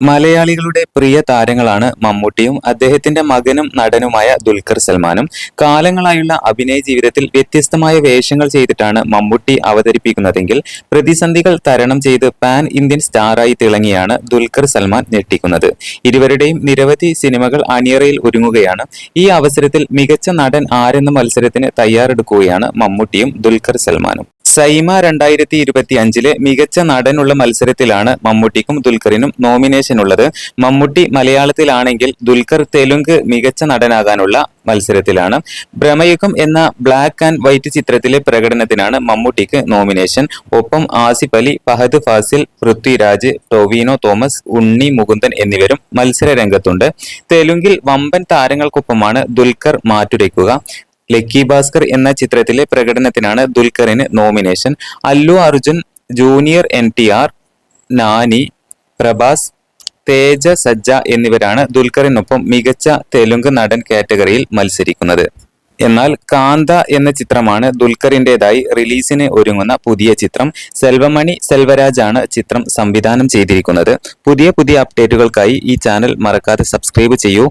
മലയാളികളുടെ പ്രിയ താരങ്ങളാണ് മമ്മൂട്ടിയും അദ്ദേഹത്തിന്റെ മകനും നടനുമായ ദുൽഖർ സൽമാനും. കാലങ്ങളായുള്ള അഭിനയ ജീവിതത്തിൽ വ്യത്യസ്തമായ വേഷങ്ങൾ ചെയ്തിട്ടാണ് മമ്മൂട്ടി അവതരിപ്പിക്കുന്നതെങ്കിൽ പ്രതിസന്ധികൾ തരണം ചെയ്ത് പാൻ ഇന്ത്യൻ സ്റ്റാറായി തിളങ്ങിയാണ് ദുൽഖർ സൽമാൻ ഞെട്ടിക്കുന്നത്. ഇരുവരുടെയും നിരവധി സിനിമകൾ അണിയറയിൽ ഒരുങ്ങുകയാണ്. ഈ അവസരത്തിൽ മികച്ച നടൻ ആരെന്ന മത്സരത്തിന് തയ്യാറെടുക്കുകയാണ് മമ്മൂട്ടിയും ദുൽഖർ സൽമാനും. സൈമ രണ്ടായിരത്തി ഇരുപത്തി അഞ്ചിലെ മികച്ച നടനുള്ള മത്സരത്തിലാണ് മമ്മൂട്ടിക്കും ദുൽഖറിനും നോമിനേഷൻ ഉള്ളത് മമ്മൂട്ടി മലയാളത്തിലാണെങ്കിൽ ദുൽഖർ തെലുങ്ക് മികച്ച നടനാകാനുള്ള മത്സരത്തിലാണ്. ഭ്രമയുഗം എന്ന ബ്ലാക്ക് ആൻഡ് വൈറ്റ് ചിത്രത്തിലെ പ്രകടനത്തിനാണ് മമ്മൂട്ടിക്ക് നോമിനേഷൻ. ഒപ്പം ആസിഫ് അലി ഫഹദ് ഫാസിൽ പൃഥ്വിരാജ് ടൊവിനോ തോമസ് ഉണ്ണി മുകുന്ദൻ എന്നിവരും മത്സര രംഗത്തുണ്ട് തെലുങ്കിൽ വമ്പൻ താരങ്ങൾക്കൊപ്പമാണ് ദുൽഖർ മാറ്റുരയ്ക്കുക. ലക്കി ഭാസ്കർ എന്ന ചിത്രത്തിലെ പ്രകടനത്തിനാണ് ദുൽഖറിന് nomination. Allu Arjun junior N T R Nani Prabhas Teja Sajja എന്നിവരാണ് ദുൽഖറിനൊപ്പം മികച്ച തെലുങ്ക് നടൻ കാറ്റഗറിയിൽ മത്സരിക്കുന്നത്. എന്നാൽ കാന്ത എന്ന ചിത്രമാണ് ദുൽഖറിന്റെതായി റിലീസിന് ഒരുങ്ങുന്ന പുതിയ ചിത്രം. സെൽവമണി സെൽവരാജാണ് ചിത്രം സംവിധാനം ചെയ്തിരിക്കുന്നത്. പുതിയ പുതിയ അപ്ഡേറ്റുകൾക്കായി ഈ ചാനൽ മറക്കാതെ സബ്സ്ക്രൈബ് ചെയ്യൂ.